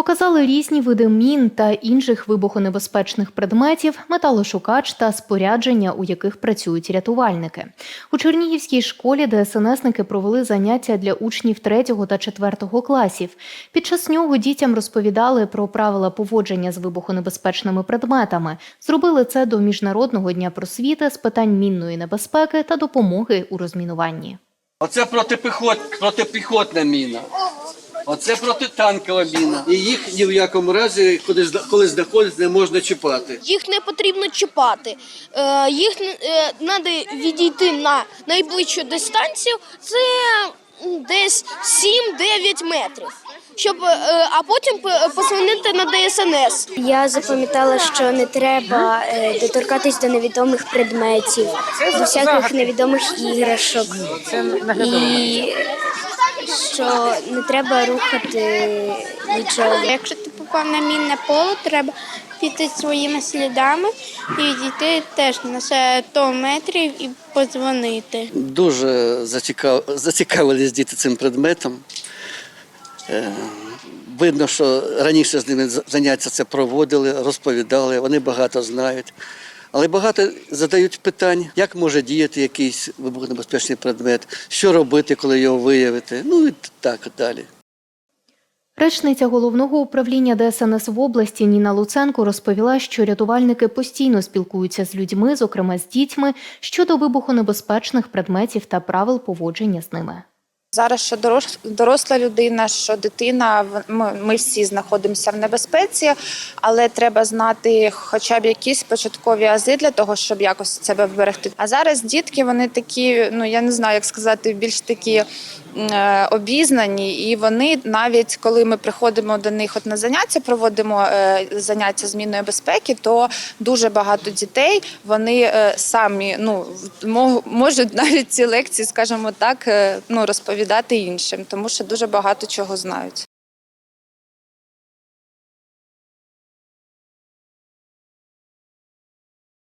Показали різні види мін та інших вибухонебезпечних предметів, металошукач та спорядження, у яких працюють рятувальники. У Чернігівській школі ДСНСники провели заняття для учнів 3 та 4 класів. Під час нього дітям розповідали про правила поводження з вибухонебезпечними предметами. Зробили це до Міжнародного дня просвіти з питань мінної небезпеки та допомоги у розмінуванні. Оце протипіхот, протипіхотна міна. Оце протитанкова міна. І їх ні в якому разі, коли, коли знаходиться, не можна чіпати. Їх не потрібно чіпати. Е, їх треба відійти на найближчу дистанцію. Це десь 7-9 метрів. Щоб, е, а потім позвонити на ДСНС. Я запам'ятала, що не треба е, доторкатись до невідомих предметів, до всяких невідомих іграшок. І що не треба рухати нічого. Якщо ти попав на мінне поле, треба піти своїми слідами і відійти теж на 100 метрів і подзвонити. Дуже зацікав... зацікавились діти цим предметом. Е, Видно, що раніше з ними заняття це проводили, розповідали, вони багато знають. Але багато задають питань, як може діяти якийсь вибухонебезпечний предмет, що робити, коли його виявити, ну і так далі. Речниця головного управління ДСНС в області Ніна Луценко розповіла, що рятувальники постійно спілкуються з людьми, зокрема з дітьми, щодо вибухонебезпечних предметів та правил поводження з ними. Зараз що дорос- доросла людина, що дитина, ми, всі знаходимося в небезпеці, але треба знати хоча б якісь початкові ази для того, щоб якось себе вберегти. А зараз дітки вони такі, ну я не знаю, як сказати, більш такі обізнані, і вони навіть коли ми приходимо до них от на заняття, проводимо е, заняття змінної безпеки, то дуже багато дітей вони е, самі ну мо- можуть навіть ці лекції, скажімо так, е, ну розповідати іншим, тому що дуже багато чого знають.